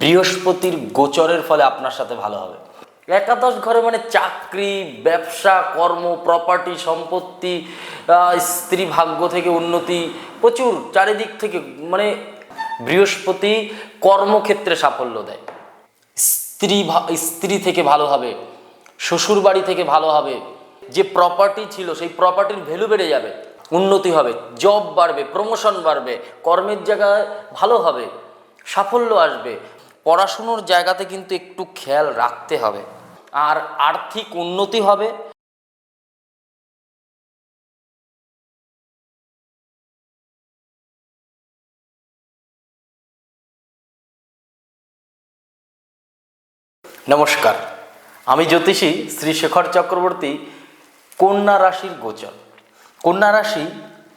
বৃহস্পতির গোচরের ফলে আপনার সাথে ভালো হবে। একাদশ ঘরে মানে চাকরি, ব্যবসা, কর্ম প্রপার্টি সম্পত্তি স্ত্রী ভাগ্য থেকে উন্নতি, প্রচুর চারিদিক থেকে মানে বৃহস্পতি কর্মক্ষেত্রে সাফল্য দেয়। স্ত্রী স্ত্রী থেকে ভালো হবে, শ্বশুর বাড়ি থেকে ভালো হবে, যে প্রপার্টি ছিল সেই প্রপার্টির ভ্যালু বেড়ে যাবে, উন্নতি হবে জব বাড়বে প্রমোশন বাড়বে, কর্মের জায়গায় ভালো হবে, সাফল্য আসবে পড়াশুনোর জায়গাতে কিন্তু একটু খেয়াল রাখতে হবে। আর আর্থিক উন্নতি হবে। নমস্কার, আমি জ্যোতিষী শ্রী শেখর চক্রবর্তী, কন্যা রাশির গোচর। কন্যা রাশি,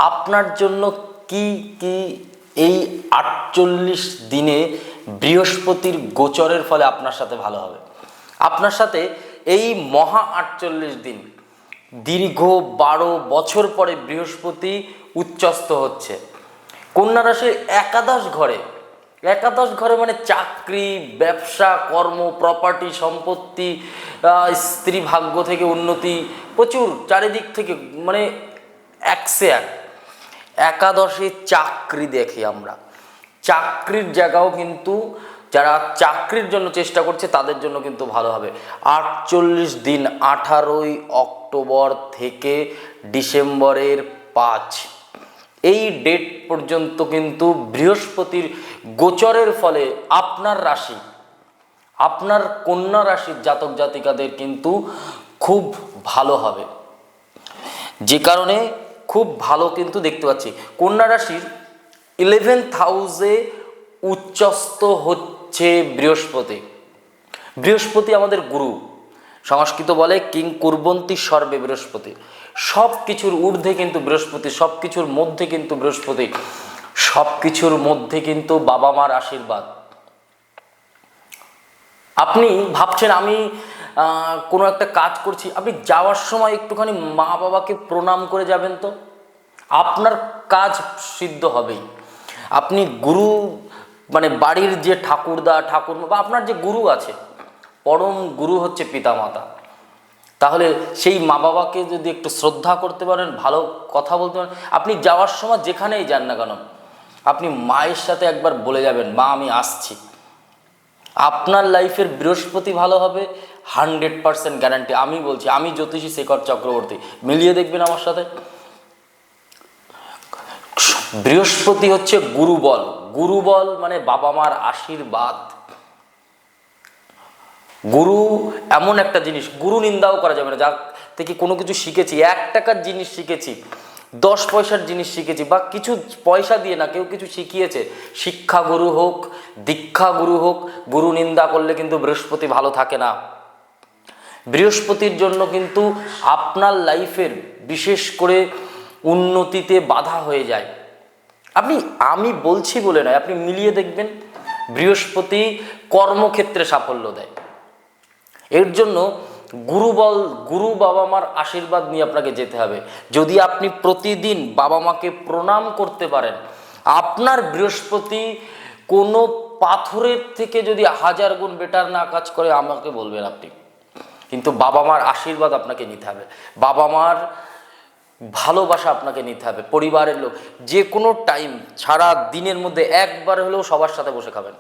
আপনার জন্য কি কি এই আটচল্লিশ দিনে বৃহস্পতির গোচরের ফলে আপনার সাথে ভালো হবে। আপনার সাথে এই মহা আটচল্লিশ দিন, দীর্ঘ বারো বছর পরে বৃহস্পতি উচ্চস্ত হচ্ছে। কন্যা রাশির একাদশ ঘরে একাদশ ঘরে মানে চাকরি, ব্যবসা, কর্ম প্রপার্টি সম্পত্তি স্ত্রী ভাগ্য থেকে উন্নতি, প্রচুর চারিদিক থেকে মানে একসে এক। একাদশে চাকরি দেখি আমরা। চাকরির জায়গাও কিন্তু যারা চাকরির জন্য চেষ্টা করছে, তাদের জন্য কিন্তু ভালো হবে। আটচল্লিশ দিন আঠারোই অক্টোবর থেকে ডিসেম্বরের পাঁচ। এই ডেট পর্যন্ত কিন্তু বৃহস্পতির গোচরের ফলে আপনার রাশি, আপনার কন্যা রাশির জাতক জাতিকাদের কিন্তু খুব ভালো হবে। যে কারণে খুব ভালো কিন্তু দেখতে পাচ্ছি। কন্যা রাশির ইলেভেন্থ হাউসে উচ্চস্ত হচ্ছে বৃহস্পতি। বৃহস্পতি আমাদের গুরু। সংস্কৃত বলে কিং কুর্বন্তী সর্বে বৃহস্পতি। সব কিছুর ঊর্ধ্বে কিন্তু বৃহস্পতি সব কিছুর মধ্যে কিন্তু বৃহস্পতি সব কিছুর মধ্যে কিন্তু বাবা মার আশীর্বাদ। আপনি ভাবছেন আমি কোনো একটা কাজ করছি, আপনি যাওয়ার সময় একটুখানি মা বাবাকে প্রণাম করে যাবেন তো? আপনার কাজ সিদ্ধ হবেই। আপনি গুরু মানে বাড়ির যে ঠাকুরদা, ঠাকুর, বা আপনার যে গুরু আছে, পরম গুরু হচ্ছে পিতামাতা। তাহলে সেই মা বাবাকে যদি একটু শ্রদ্ধা করতে পারেন, ভালো কথা বলতে পারেন, আপনি যাওয়ার সময় যেখানেই যান না কেন, আপনি মায়ের সাথে একবার বলে যাবেন, মা, আমি আসছি। আপনার লাইফের বৃহস্পতি ভালো হবে, হান্ড্রেড পার্সেন্ট গ্যারান্টি। আমি বলছি, আমি জ্যোতিষী শেখর চক্রবর্তী। মিলিয়ে দেখবেন আমার সাথে। বৃহস্পতি হচ্ছে গুরুবল। গুরুবল মানে বাবা মার আশীর্বাদ। গুরু এমন একটা জিনিস, গুরু নিন্দাও করা যাবে না। যার থেকে কোনো কিছু শিখেছি, এক টাকার জিনিস শিখেছি, দশ পয়সার জিনিস শিখেছি, বা কিছু পয়সা দিয়ে না, কেউ কিছু শিখিয়েছে, শিক্ষা গুরু হোক, দীক্ষা গুরু হোক, গুরু নিন্দা করলে কিন্তু বৃহস্পতি ভালো থাকে না। বৃহস্পতির জন্য কিন্তু আপনার লাইফের বিশেষ করে উন্নতিতে বাধা হয়ে যায়। আপনি, আমি বলছি বলে নয়, আপনি মিলিয়ে দেখবেন, বৃহস্পতি কর্মক্ষেত্রে সাফল্য দেয়। এর জন্য গুরু বল গুরু বাবা মার আশীর্বাদ নিয়ে আপনাকে যেতে হবে। যদি আপনি প্রতিদিন বাবা মাকে প্রণাম করতে পারেন, আপনার বৃহস্পতি কোনো পাথরের থেকে যদি হাজার গুণ বেটার না কাজ করে, আমাকে বলবেন আপনি। কিন্তু বাবা মার আশীর্বাদ আপনাকে নিতে হবে। বাবা মার ভালোবাসা আপনাকে নিতে হবে, পরিবারের লোক। যে কোনো টাইম সারা দিনের মধ্যে একবার হলেও সবার সাথে বসে খাবেন।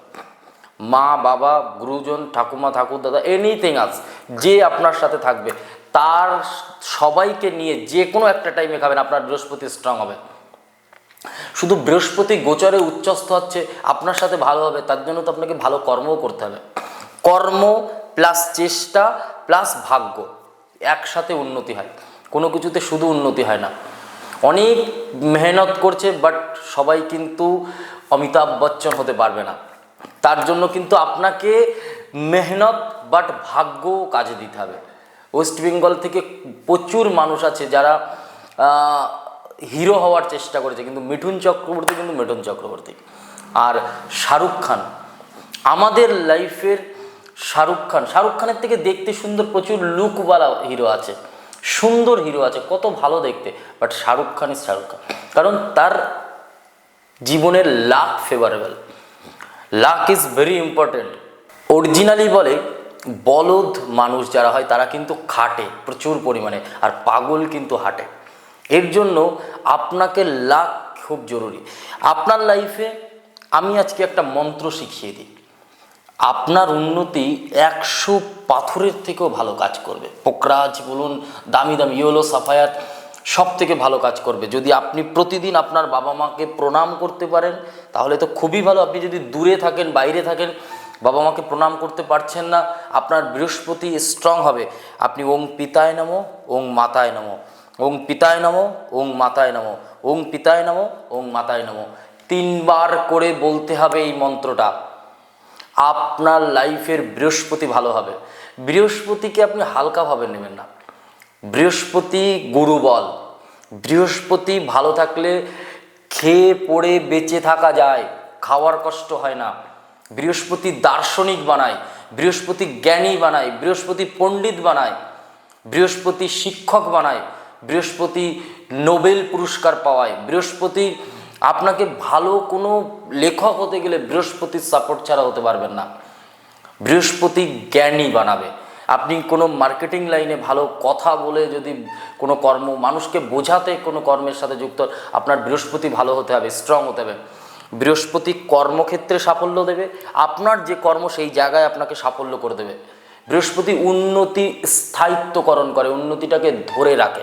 মা, বাবা, গুরুজন, ঠাকুমা, ঠাকুর, দাদা এনিথিং আস যে আপনার সাথে থাকবে, তার সবাইকে নিয়ে যে কোনো একটা টাইমে খাবেন, আপনার বৃহস্পতি স্ট্রং হবে। শুধু বৃহস্পতি গোচরে উচ্চস্থ হচ্ছে, আপনার সাথে ভালো হবে, তার জন্য তো আপনাকে ভালো কর্মও করতে হবে। কর্ম প্লাস চেষ্টা প্লাস ভাগ্য, একসাথে উন্নতি হয়। কোনো কিছুতে শুধু উন্নতি হয় না। অনেক মেহনত করছে বাট সবাই কিন্তু অমিতাভ বচ্চন হতে পারবে না। তার জন্য কিন্তু আপনাকে মেহনত বাট ভাগ্য কাজে দিতে হবে। ওয়েস্ট বেঙ্গল থেকে প্রচুর মানুষ আছে যারা হিরো হওয়ার চেষ্টা করেছে, কিন্তু মিঠুন চক্রবর্তী কিন্তু মিঠুন চক্রবর্তী। আর শাহরুখ খান, আমাদের লাইফের শাহরুখ খান, শাহরুখ খানের থেকে দেখতে সুন্দর প্রচুর লুকওয়ালা হিরো আছে। সুন্দর হিরো আছে, কত ভালো দেখতে। But Shahrukh Khan is Shahrukh Khan. কারণ তার জীবনের luck favourable luck is very important originally বলে, বলদ মানুষ যারা হয়, তারা কিন্তু খাটে, প্রচুর পরিমাণে, আর পাগল কিন্তু হাঁটে। এর জন্য আপনাকে লাক খুব জরুরি। আপনার লাইফে আমি আজকে একটা মন্ত্র শিখিয়ে দিই। আপনার উন্নতি একশো পাথরের থেকেও ভালো কাজ করবে। পোকরাজ বলুন, দামি দামি ইয়েলো সাফায়াত সব থেকে ভালো কাজ করবে। যদি আপনি প্রতিদিন আপনার বাবা মাকে প্রণাম করতে পারেন, তাহলে তো খুবই ভালো। আপনি যদি দূরে থাকেন, বাইরে থাকেন, বাবা মাকে প্রণাম করতে পারছেন না, আপনার বৃহস্পতি স্ট্রং হবে। আপনি ওং পিতায় নামো, ওং মাতায় নামো। ওং পিতায় নামো, ওং মাতায় নামো। ওং পিতায় নামো, ওং মাতায় নামো। তিনবার করে বলতে হবে এই মন্ত্রটা। আপনার লাইফের বৃহস্পতি ভালো হবে। বৃহস্পতিকে আপনি হালকাভাবে নেবেন না। বৃহস্পতি গুরু বল বৃহস্পতি ভালো থাকলে খেয়ে পড়ে বেঁচে থাকা যায়, খাওয়ার কষ্ট হয় না। বৃহস্পতি দার্শনিক বানায়, বৃহস্পতি জ্ঞানী বানায়, বৃহস্পতি পণ্ডিত বানায়, বৃহস্পতি শিক্ষক বানায়, বৃহস্পতি নোবেল পুরস্কার পাওয়ায়, বৃহস্পতি আপনাকে ভালো কোনো লেখক হতে গেলে বৃহস্পতির সাপোর্ট ছাড়া হতে পারবেন না। বৃহস্পতি জ্ঞানী বানাবে। আপনি কোনো মার্কেটিং লাইনে ভালো কথা বলে যদি কোনো কর্ম, মানুষকে বোঝাতে কোনো কর্মের সাথে যুক্ত, আপনার বৃহস্পতি ভালো হতে হবে স্ট্রং হতে হবে। বৃহস্পতি কর্মক্ষেত্রে সাফল্য দেবে, আপনার যে কর্ম সেই জায়গায় আপনাকে সাফল্য করে দেবে। বৃহস্পতি উন্নতি স্থায়িত্বকরণ করে, উন্নতিটাকে ধরে রাখে।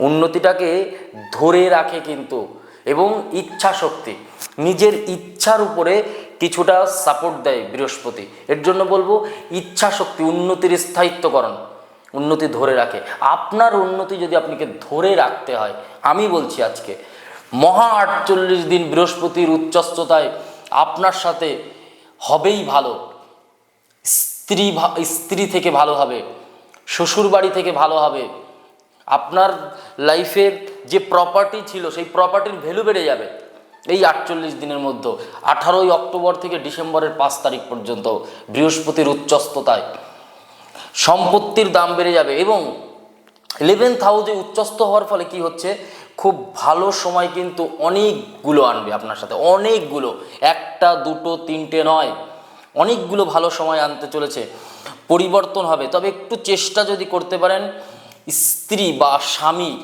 উন্নতিটাকে ধরে রাখে কিন্তু এবং ইচ্ছা শক্তি নিজের ইচ্ছার উপরে কিছুটা সাপোর্ট দেয় বৃহস্পতি। এর জন্য বলব ইচ্ছা শক্তি উন্নতির স্থায়িত্বকরণ, উন্নতি ধরে রাখে। আপনার উন্নতি যদি আপনাকে ধরে রাখতে হয়, আমি বলছি আজকে, মহা আটচল্লিশ দিন বৃহস্পতির উচ্চস্ততায় আপনার সাথে হবেই ভালো। স্ত্রী স্ত্রী থেকে ভালো হবে শ্বশুর বাড়ি থেকে ভালো হবে। আপনার লাইফের যে প্রপার্টি ছিল, সেই প্রপার্টির ভ্যালু বেড়ে যাবে এই আটচল্লিশ দিনের মধ্যে। আঠারোই অক্টোবর থেকে ডিসেম্বরের পাঁচ তারিখ পর্যন্ত বৃহস্পতির উচ্চস্ততায় সম্পত্তির দাম বেড়ে যাবে এবং ইলেভেন্থ হাউসে উচ্চস্থ হওয়ার ফলে কি হচ্ছে? খুব ভালো সময় কিন্তু অনেকগুলো আনবে আপনার সাথে, অনেকগুলো। একটা, দুটো, তিনটে নয়, অনেকগুলো ভালো সময় আনতে চলেছে। পরিবর্তন হবে। তবে একটু চেষ্টা যদি করতে পারেন, স্ত্রী বা স্বামী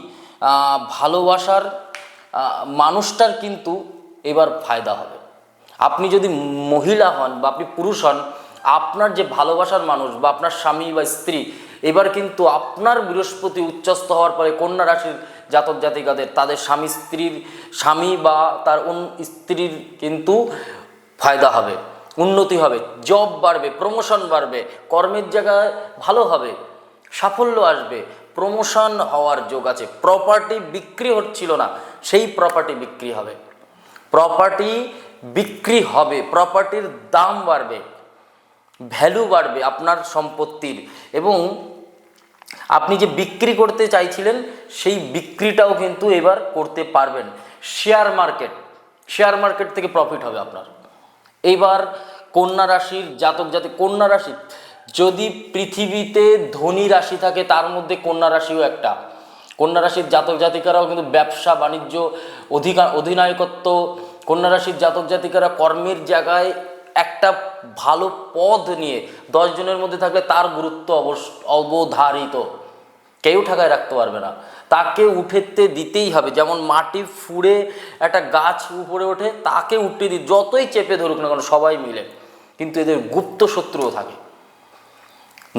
ভালোবাসার মানুষটার কিন্তু এবার ফায়দা হবে। আপনি যদি মহিলা হন বা আপনি পুরুষ হন, আপনার যে ভালোবাসার মানুষ বা আপনার স্বামী বা স্ত্রী, এবার কিন্তু আপনার বৃহস্পতি উচ্চস্থ হওয়ার পরে কন্যা রাশির জাতক জাতিকাদের, তাদের স্বামী স্ত্রীর, স্বামী বা তার অন্য স্ত্রীর কিন্তু ফায়দা হবে, উন্নতি হবে জব বাড়বে প্রমোশন বাড়বে, কর্মের জায়গায় ভালো হবে, সাফল্য আসবে প্রমোশন হওয়ার যোগ আছে। প্রপার্টি বিক্রি হচ্ছিল না, সেই প্রপার্টি বিক্রি হবে। প্রপার্টি বিক্রি হবে প্রপার্টির দাম বাড়বে ভ্যালু বাড়বে আপনার সম্পত্তির এবং আপনি যে বিক্রি করতে চাইছিলেন, সেই বিক্রিটাও কিন্তু এবার করতে পারবেন। শেয়ার মার্কেট শেয়ার মার্কেট থেকে প্রফিট হবে আপনার। এইবার কন্যা রাশির জাতক জাতি, কন্যা রাশি যদি পৃথিবীতে ধনী রাশি থাকে, তার মধ্যে কন্যা রাশিও একটা। কন্যা রাশির জাতক জাতিকারাও কিন্তু ব্যবসা, বাণিজ্য অধিকার অধিনায়কত্ব, কন্যা রাশির জাতক জাতিকারা কর্মের জায়গায় একটা ভালো পদ নিয়ে দশ জনের মধ্যে থাকলে তার গুরুত্ব অবশ্য অবধারিত। কেউ ঠাকায় রাখতে পারবে না। তাকে উঠেতে দিতেই হবে। যেমন মাটি ফুঁড়ে একটা গাছ উপরে ওঠে, তাকে উঠতে দিই যতই চেপে ধরুক না কেন সবাই মিলে। কিন্তু এদের গুপ্ত শত্রুও থাকে।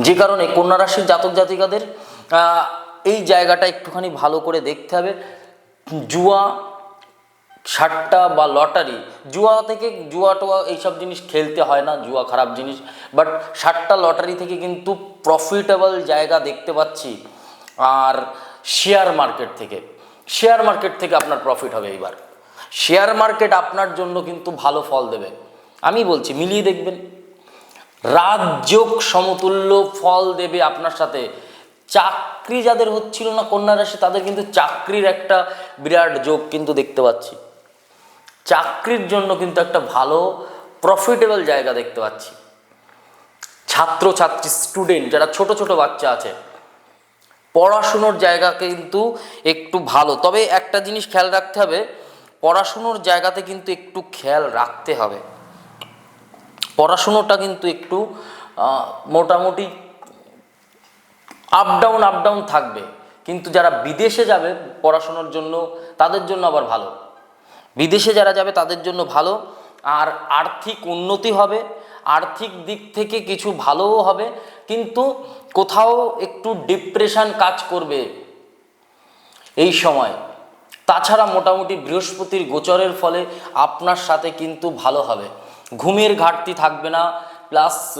যে কারণে কন্যা রাশির জাতক জাতিকাদের এই জায়গাটা একটুখানি ভালো করে দেখতে হবে। জুয়া, সাট্টা বা লটারি, জুয়া থেকে জুয়া টুয়া এইসব জিনিস খেলতে হয় না, জুয়া খারাপ জিনিস। বাট সাট্টা, লটারি থেকে কিন্তু প্রফিটেবল জায়গা দেখতে পাচ্ছি। আর শেয়ার মার্কেট থেকে, শেয়ার মার্কেট থেকে আপনার প্রফিট হবে এইবার। শেয়ার মার্কেট আপনার জন্য কিন্তু ভালো ফল দেবে। আমি বলছি, মিলিয়ে দেখবেন। রাজযোগ সমতুল্য ফল দেবে আপনার সাথে। চাকরি যাদের হচ্ছিল না কন্যা রাশি, তাদের কিন্তু চাকরির একটা বিরাট যোগ কিন্তু দেখতে পাচ্ছি। চাকরির জন্য কিন্তু একটা ভালো প্রফিটেবল জায়গা দেখতে পাচ্ছি। ছাত্র ছাত্রী স্টুডেন্ট যারা ছোট ছোট বাচ্চা আছে, পড়াশুনোর জায়গা কিন্তু একটু ভালো। তবে একটা জিনিস খেয়াল রাখতে হবে, পড়াশুনোর জায়গাতে কিন্তু একটু খেয়াল রাখতে হবে। পড়াশুনোটা কিন্তু একটু মোটামুটি আপ ডাউন আপ ডাউন থাকবে। কিন্তু যারা বিদেশে যাবে পড়াশোনার জন্য, তাদের জন্য আবার ভালো। বিদেশে যারা যাবে, তাদের জন্য ভালো। আর আর্থিক উন্নতি হবে, আর্থিক দিক থেকে কিছু ভালোও হবে। কিন্তু কোথাও একটু ডিপ্রেশন কাজ করবে এই সময়। তাছাড়া মোটামুটি বৃহস্পতির গোচরের ফলে আপনার সাথে কিন্তু ভালো হবে। ঘুমের ঘাটতি থাকবে না প্লাস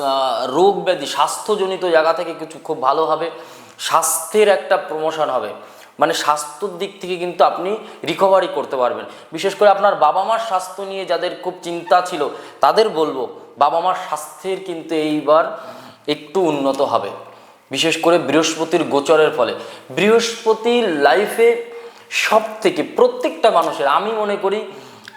রোগ ব্যাধি, স্বাস্থ্যজনিত জায়গা থেকে কিছু খুব ভালো হবে, স্বাস্থ্যের একটা প্রমোশন হবে। মানে স্বাস্থ্যর দিক থেকে কিন্তু আপনি রিকভারি করতে পারবেন। বিশেষ করে আপনার বাবা মার স্বাস্থ্য নিয়ে যাদের খুব চিন্তা ছিল, তাদের বলব বাবা মার স্বাস্থ্যের কিন্তু এইবার একটু উন্নত হবে। বিশেষ করে বৃহস্পতির গোচরের ফলে। বৃহস্পতির লাইফে সব থেকে প্রত্যেকটা মানুষের, আমি মনে করি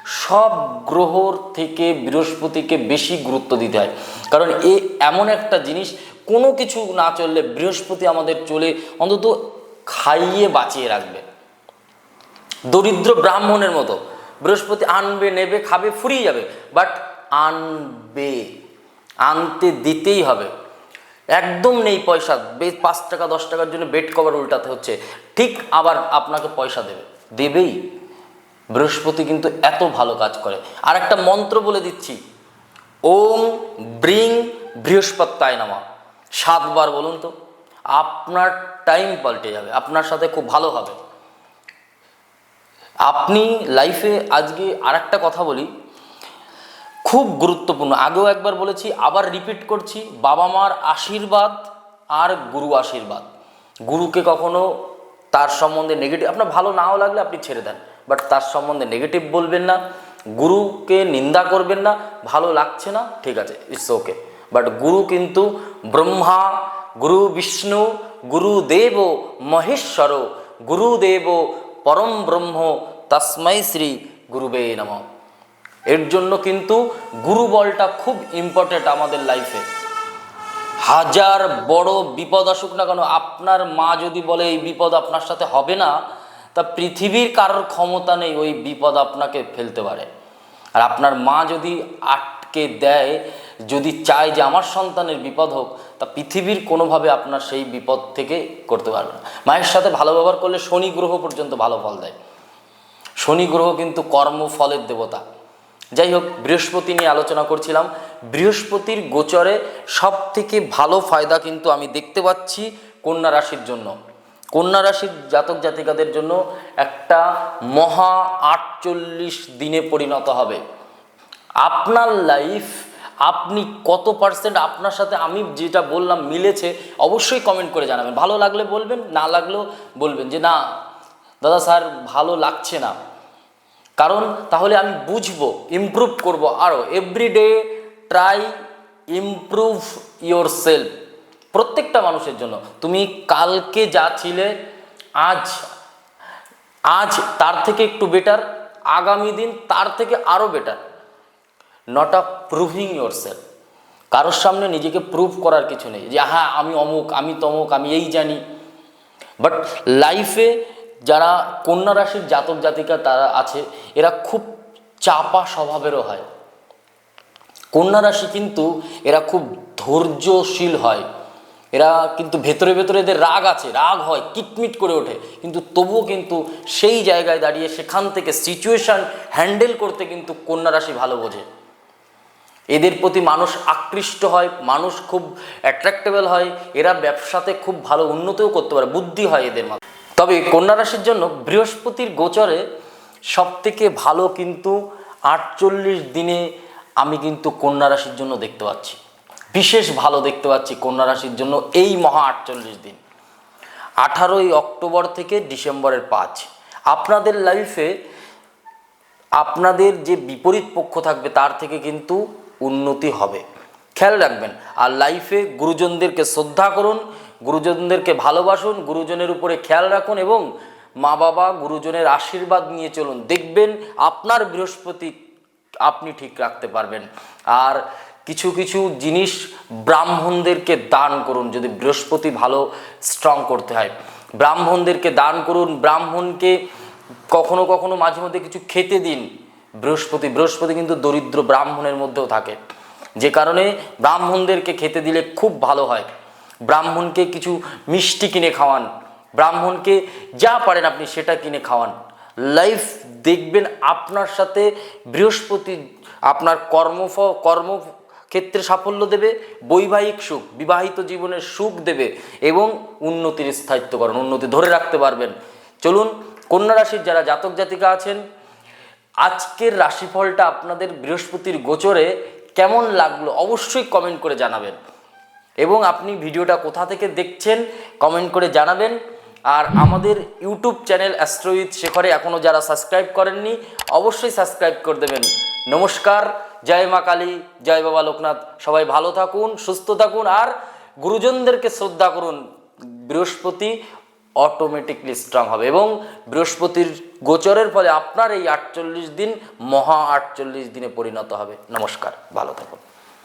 সব গ্রহর থেকে বৃহস্পতিকে বেশি গুরুত্ব দিতে হয়। কারণ এ এমন একটা জিনিস, কোনো কিছু না চললে বৃহস্পতি আমাদের চলে অন্তত খাইয়ে বাঁচিয়ে রাখবে। দরিদ্র ব্রাহ্মণের মতো বৃহস্পতি আনবে, নেবে, খাবে, ফুরিয়ে যাবে। বাট আনবে, আনতে দিতেই হবে। একদম নেই পয়সা পাঁচ টাকা, দশ টাকার জন্য বেড কভার উল্টাতে হচ্ছে। ঠিক আবার আপনাকে পয়সা দেবে। দেবেই। বৃহস্পতি কিন্তু এত ভালো কাজ করে। আর একটা মন্ত্র বলে দিচ্ছি। ওম ব্রিং বৃহস্পত্যায় নামা। সাতবার বলুন তো, আপনার টাইম পাল্টে যাবে, আপনার সাথে খুব ভালো হবে। আপনি লাইফে আজকে আর একটা কথা বলি। খুব গুরুত্বপূর্ণ। আগেও একবার বলেছি, আবার রিপিট করছি, বাবা মার আশীর্বাদ আর গুরু আশীর্বাদ। গুরুকে কখনো তার সম্বন্ধে নেগেটিভ আপনার ভালো নাও লাগলে আপনি ছেড়ে দেন। বাট তার সম্বন্ধে নেগেটিভ বলবেন না, গুরুকে নিন্দা করবেন না, ভালো লাগছে না, ঠিক আছে ইটস ওকে বাট গুরু কিন্তু ব্রহ্মা, গুরু বিষ্ণু গুরুদেব মহেশ্বর গুরুদেব পরম ব্রহ্ম, তস্মৈ শ্রী গুরুবে নমঃ। এর জন্য কিন্তু গুরু বলটা খুব ইম্পর্টেন্ট আমাদের লাইফে হাজার বড় বিপদ আসুক না কেন, আপনার মা যদি বলে এই বিপদ আপনার সাথে হবে না তা পৃথিবীর কারোর ক্ষমতা নেই, ওই বিপদ আপনাকে ফেলতে পারে। আর আপনার মা যদি আটকে দেয়, যদি চায় যে আমার সন্তানের বিপদ হোক, তা পৃথিবীর কোনোভাবে আপনার সেই বিপদ থেকে করতে পারবে না। মায়ের সাথে ভালো ব্যবহার করলে শনি গ্রহ পর্যন্ত ভালো ফল দেয়। শনি গ্রহ কিন্তু কর্মফলের দেবতা। যাই হোক, বৃহস্পতি নিয়ে আলোচনা করছিলাম। বৃহস্পতির গোচরে সব থেকে ভালো ফায়দা কিন্তু আমি দেখতে পাচ্ছি কন্যা রাশির জন্য। কন্যা রাশির জাতক জাতিকাদের জন্য একটা মহা আটচল্লিশ দিনে পরিণত হবে। আপনার লাইফ আপনি কত পার্সেন্ট আপনার সাথে আমি যেটা বললাম মিলেছে, অবশ্যই কমেন্ট করে জানাবেন। ভালো লাগলে বলবেন, না লাগলেও বলবেন যে, না, দাদা স্যার, ভালো লাগছে না। কারণ তাহলে আমি বুঝব ইমপ্রুভ করব আরও everyday try improve yourself প্রত্যেকটা মানুষের জন্য। তুমি কালকে যা ছিলে, আজ আজ তার থেকে একটু বেটার আগামী দিন তার থেকে আরও better not a proving yourself কারোর সামনে নিজেকে প্রুভ করার কিছু নেই যে হ্যাঁ আমি অমুক, আমি তমুক, আমি এই জানি। বাট লাইফে যারা কন্যা রাশির জাতক জাতিকা তারা আছে, এরা খুব চাপা স্বভাবেরও হয়। কন্যা রাশি কিন্তু এরা খুব ধৈর্যশীল হয়। এরা কিন্তু ভেতরে ভেতরে এদের রাগ আছে, রাগ হয়, কিটমিট করে ওঠে। কিন্তু তবুও কিন্তু সেই জায়গায় দাঁড়িয়ে, সেখান থেকে সিচুয়েশান হ্যান্ডেল করতে কিন্তু কন্যা রাশি ভালো বোঝে। এদের প্রতি মানুষ আকৃষ্ট হয়, মানুষ খুব অ্যাট্রাক্টেবল হয়, এরা ব্যবসাতে খুব ভালো উন্নতিও করতে পারে, বুদ্ধি হয় এদের মাঝে তবে কন্যা রাশির জন্য বৃহস্পতির গোচরে সব থেকে ভালো কিন্তু আটচল্লিশ দিনে আমি কিন্তু কন্যা রাশির জন্য দেখতে পাচ্ছি। বিশেষ ভালো দেখতে পাচ্ছি কন্যা রাশির জন্য এই মহা আটচল্লিশ দিন। আঠারোই অক্টোবর থেকে ডিসেম্বরের পাঁচ। আপনাদের লাইফে আপনাদের যে বিপরীত পক্ষ থাকবে তার থেকে কিন্তু উন্নতি হবে। খেয়াল রাখবেন, আর লাইফে গুরুজনদেরকে শ্রদ্ধা করুন, গুরুজনদেরকে ভালোবাসুন, গুরুজনের উপরে খেয়াল রাখুন এবং মা বাবা গুরুজনের আশীর্বাদ নিয়ে চলুন। দেখবেন আপনার বৃহস্পতি আপনি ঠিক রাখতে পারবেন। আর কিছু কিছু জিনিস ব্রাহ্মণদেরকে দান করুন, যদি বৃহস্পতি ভালো স্ট্রং করতে হয়। ব্রাহ্মণদেরকে দান করুন, ব্রাহ্মণকে কখনো কখনো মাঝে মধ্যে কিছু খেতে দিন। বৃহস্পতি বৃহস্পতি কিন্তু দরিদ্র ব্রাহ্মণের মধ্যেও থাকে। যে কারণে ব্রাহ্মণদেরকে খেতে দিলে খুব ভালো হয়। ব্রাহ্মণকে কিছু মিষ্টি কিনে খাওয়ান। ব্রাহ্মণকে যা পারেন আপনি সেটা কিনে খাওয়ান। লাইফ দেখবেন আপনার সাথে বৃহস্পতি, আপনার কর্মফ, কর্ম ক্ষেত্রে সাফল্য দেবে, বৈবাহিক সুখ, বিবাহিত জীবনের সুখ দেবে এবং উন্নতির স্থায়িত্বকরণ, উন্নতি ধরে রাখতে পারবেন। চলুন, কন্যা রাশির যারা জাতক জাতিকা আছেন, আজকের রাশিফলটা আপনাদের বৃহস্পতির গোচরে কেমন লাগল অবশ্যই কমেন্ট করে জানাবেন। এবং আপনি ভিডিওটা কোথা থেকে দেখছেন কমেন্ট করে জানাবেন। আর আমাদের ইউটিউব চ্যানেল অ্যাস্ট্রোইথ শেখরে এখনও যারা সাবস্ক্রাইব করেননি, অবশ্যই সাবস্ক্রাইব করে দেবেন। নমস্কার জয় মা কালী, জয় বাবা লোকনাথ। সবাই ভালো থাকুন, সুস্থ থাকুন আর গুরুজনদেরকে শ্রদ্ধা করুন। বৃহস্পতি অটোমেটিকলি স্ট্রং হবে এবং বৃহস্পতির গোচরের ফলে আপনার এই আটচল্লিশ দিন মহা আটচল্লিশ দিনে পরিণত হবে। নমস্কার, ভালো থাকুন।